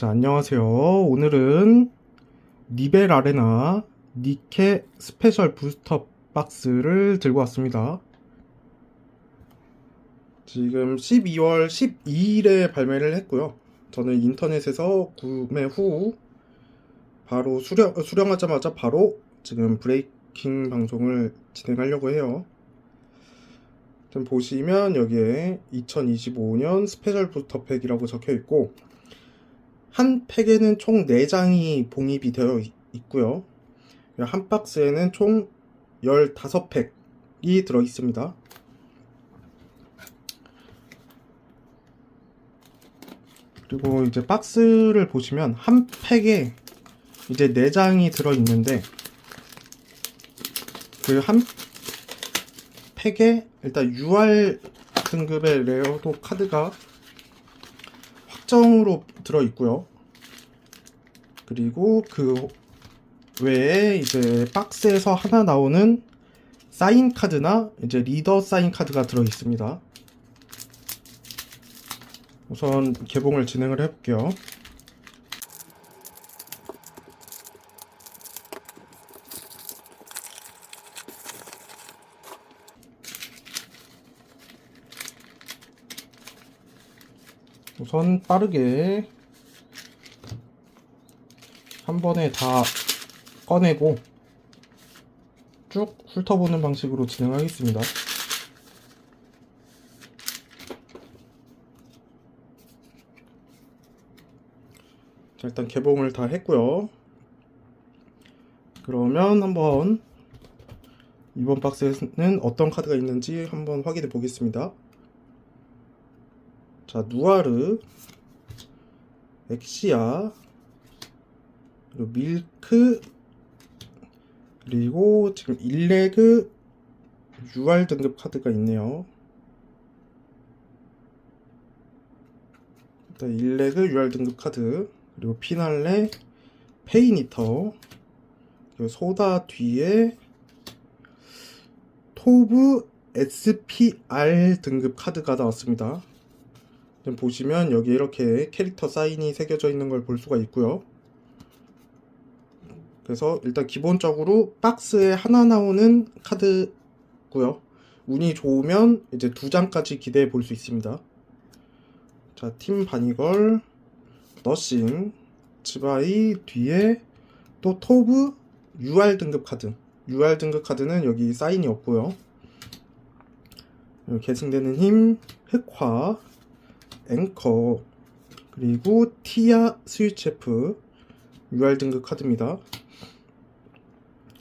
자, 안녕하세요. 오늘은 니벨 아레나 니케 스페셜 부스터 박스를 들고 왔습니다. 지금 12월 12일에 발매를 했고요. 저는 인터넷에서 구매 후 바로 수령, 수령하자마자 바로 지금 브레이킹 방송을 진행하려고 해요. 좀 보시면 여기에 2025년 스페셜 부스터 팩이라고 적혀 있고 한 팩에는 총 4장이 봉입이 되어 있- 있고요. 한 박스에는 총 15팩이 들어 있습니다. 그리고 이제 박스를 보시면 한 팩에 이제 4장이 들어 있는데 그 한 팩에 일단 UR 등급의 레어도 카드가 확정으로 들어 있고요. 그리고 그 외에 이제 박스에서 하나 나오는 사인 카드나 이제 리더 사인 카드가 들어 있습니다. 우선 개봉을 진행을 해볼게요. 우선 빠르게 한 번에 다 꺼내고 쭉 훑어보는 방식으로 진행하겠습니다. 자, 일단 개봉을 다 했고요. 그러면 한번 이번 박스에는 어떤 카드가 있는지 한번 확인해 보겠습니다. 자, 누아르, 엑시아, 그리고 밀크, 그리고 지금 일레그 UR 등급 카드가 있네요. 일단 일레그 UR 등급 카드, 그리고 피날레, 페이니터, 그리고 소다 뒤에 토브 SPR 등급 카드가 나왔습니다. 보시면 여기 이렇게 캐릭터 사인이 새겨져 있는 걸 볼 수가 있고요. 그래서 일단 기본적으로 박스에 하나 나오는 카드고요. 운이 좋으면 이제 두 장까지 기대해 볼 수 있습니다. 자, 팀 바니걸, 너싱, 츠바이 뒤에 또 토브 UR 등급 카드. UR 등급 카드는 여기 사인이 없고요. 계승되는 힘, 흑화, 앵커, 그리고 티아 스위체프 UR 등급 카드입니다.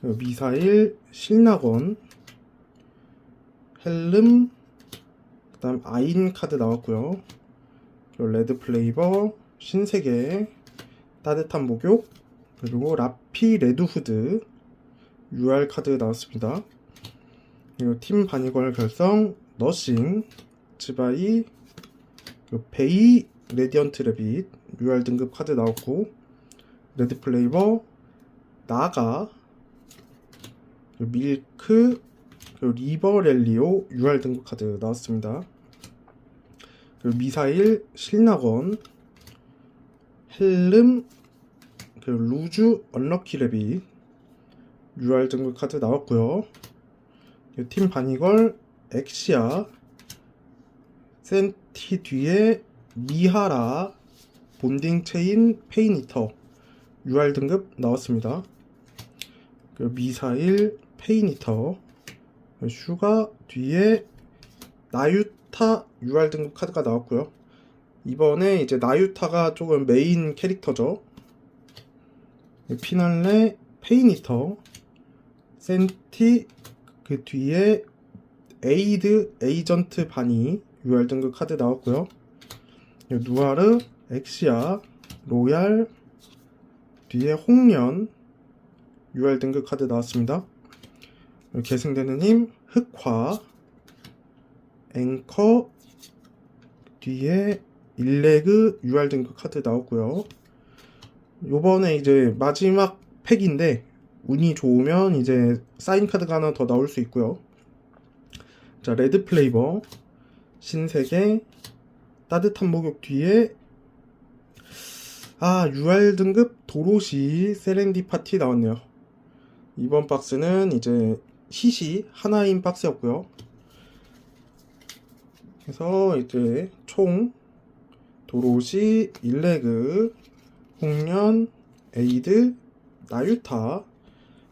미사일, 신낙원, 헬름, 그 다음 아인 카드 나왔고요. 그리고 레드 플레이버, 신세계, 따뜻한 목욕, 그리고 라피 레드 후드, UR 카드 나왔습니다. 그리고 팀 바니걸 결성, 너싱, 그리고 베이 레디언트 레빗, UR 등급 카드 나왔고, 레드 플레이버, 나가, 그리고 밀크, 그리고 리버 랠리오 UR 등급 카드 나왔습니다. 그리고 미사일, 실낙원, 헬름, 그리고 루즈 언럭키 레빗 UR 등급 카드 나왔고요. 팀 바니걸, 엑시아, 센티 뒤에 미하라, 본딩 체인, 페이니터 UR 등급 나왔습니다. 그리고 미사일, 페이니터, 슈가 뒤에 나유타 UR 등급 카드가 나왔고요. 이번에 이제 나유타가 조금 메인 캐릭터죠. 피날레, 페이니터, 센티, 그 뒤에 에이드, 에이전트 바니 UR 등급 카드 나왔고요. 누아르, 엑시아, 로얄, 뒤에 홍련, UR 등급 카드 나왔습니다. 계승되는 힘, 흑화, 앵커, 뒤에 일레그 UR 등급 카드 나왔고요. 요번에 이제 마지막 팩인데 운이 좋으면 이제 사인 카드가 하나 더 나올 수 있고요. 자, 레드 플레이버, 신세계, 따뜻한 목욕 뒤에 아, UR 등급 도로시 세렌디 파티 나왔네요. 이번 박스는 이제 시시 하나인 박스였고요. 그래서 이제 총 도로시, 일레그, 홍련, 에이드, 나유타,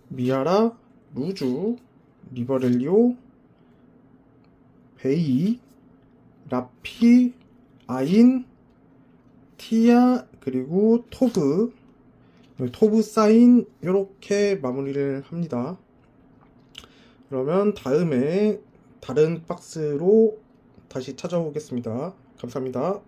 미아라, 루주, 리버렐리오, 베이, 라피, 아인, 티아, 그리고 토브, 토브 사인, 이렇게 마무리를 합니다. 그러면 다음에 다른 박스로 다시 찾아오겠습니다. 감사합니다.